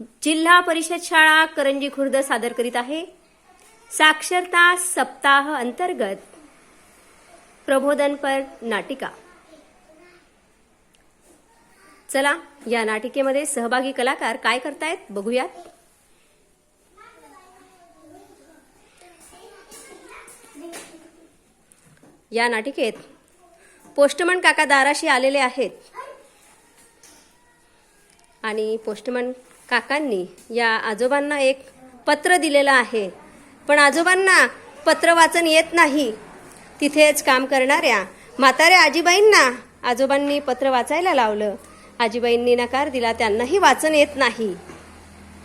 जिल्हा परिषद शाळा करंजी खुर्द सादर करीत आहे. साक्षरता सप्ताह अंतर्गत प्रबोधनपर नाटिका. चला या नाटिकेमध्ये सहभागी कलाकार काय करतायत बघूयात. या नाटिकेत पोस्टमन काका दाराशी आलेले आहेत. आणि पोस्टमन काकांनी या आजोबांना एक पत्र दिलेलं आहे. पण आजोबांना पत्र वाचन येत नाही. तिथेच काम करणाऱ्या म्हाताऱ्या आजीबाईंना आजोबांनी पत्र वाचायला लावलं. आजीबाईंनी नकार दिला त्यांनाही वाचन येत नाही.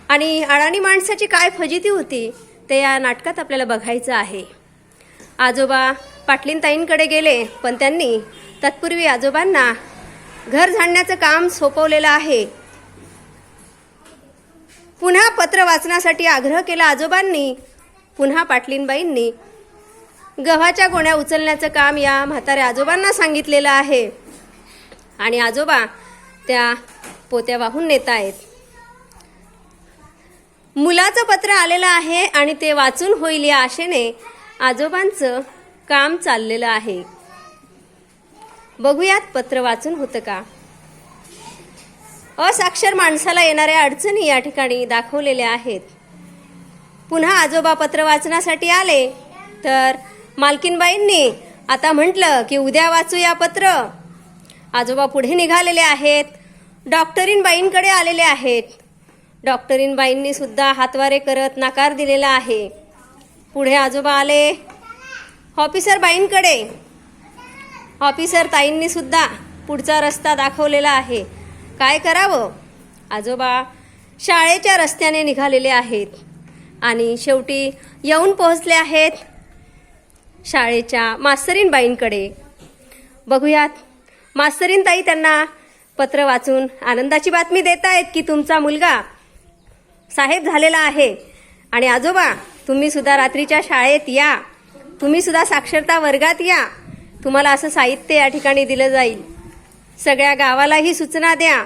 आणि अडाणी माणसाची काय फजिती होती ते या नाटकात आपल्याला बघायचं आहे. आजोबा पाटलींताईंकडे गेले पण त्यांनी तत्पूर्वी आजोबांना घर झाडण्याचं काम सोपवलेलं आहे. पुन्हा पत्र वाचण्यासाठी आग्रह केला आजोबांनी पुन्हा पाटलीनबाईंनी गव्हाच्या गोण्या उचलण्याचं काम या म्हाताऱ्या आजोबांना सांगितलेलं आहे. आणि आजोबा त्या पोत्या वाहून नेत आहेत. मुलाचं पत्र आलेलं आहे आणि ते वाचून होईल या आशेने आजोबांचं काम चाललेलं आहे. बघूयात पत्र वाचून होतं का? असाक्षर माणसाला येणाऱ्या अडचणी या ठिकाणी दाखवलेल्या आहेत. पुन्हा आजोबा पत्र वाचनासाठी आले. तर मालकीनबाईंनी आता म्हटलं की उद्या वाचूया पत्र. आजोबा पुढे निघालेले आहेत. डॉक्टरीनबाईंकडे आलेले आहेत. डॉक्टरीनबाईंनी सुद्धा हातवारे करत नकार दिलेला आहे. पुढे आजोबा आले. ऑफिसर बाईंकडे. ऑफिसर ताईंनी सुद्धा पुढचा रस्ता दाखवलेला आहे. काय करावं? आजोबा शाळेच्या रस्त्याने निघालेले आहेत आणि शेवटी येऊन पोहोचले आहेत शाळेच्या मास्तरीनबाईंकडे बघूयात. मास्तरीन ताई त्यांना पत्र वाचून आनंदाची बातमी देत आहेत की तुमचा मुलगा साहेब झालेला आहे आणि आजोबा तुम्ही सुद्धा रात्रीच्या शाळेत या. तुम्ही सुद्धा साक्षरता वर्गात या. तुम्हाला असं साहित्य या ठिकाणी दिलं जाईल. सगळ्या गावालाही सूचना द्या.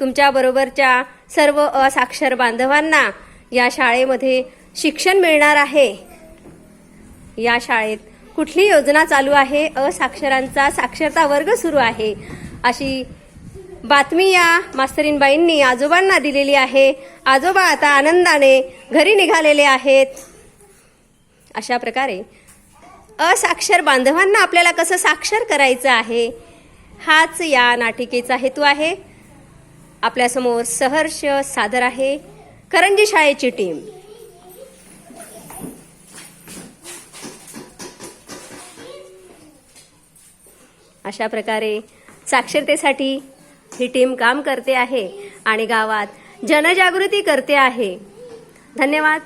तुमच्याबरोबरच्या सर्व असाक्षर बांधवांना या शाळेमध्ये शिक्षण मिळणार आहे. या शाळेत कुठली योजना चालू आहे? असाक्षरांचा साक्षरता वर्ग सुरू आहे. अशी बातमी या मास्तरीनबाईंनी आजोबांना दिलेली आहे. आजोबा आता आनंदाने घरी निघालेले आहेत. अशा प्रकारे असाक्षर बांधवांना आपल्याला कसं साक्षर करायचं आहे? हाच या नाटिकेचा हेतू आहे. आपल्यासमोर सहर्ष सादर आहे करंजी शाळेची टीम अशा प्रकारे साक्षरतेसाठी ही टीम काम करते आहे आणि गावात जनजागृती करते आहे. धन्यवाद.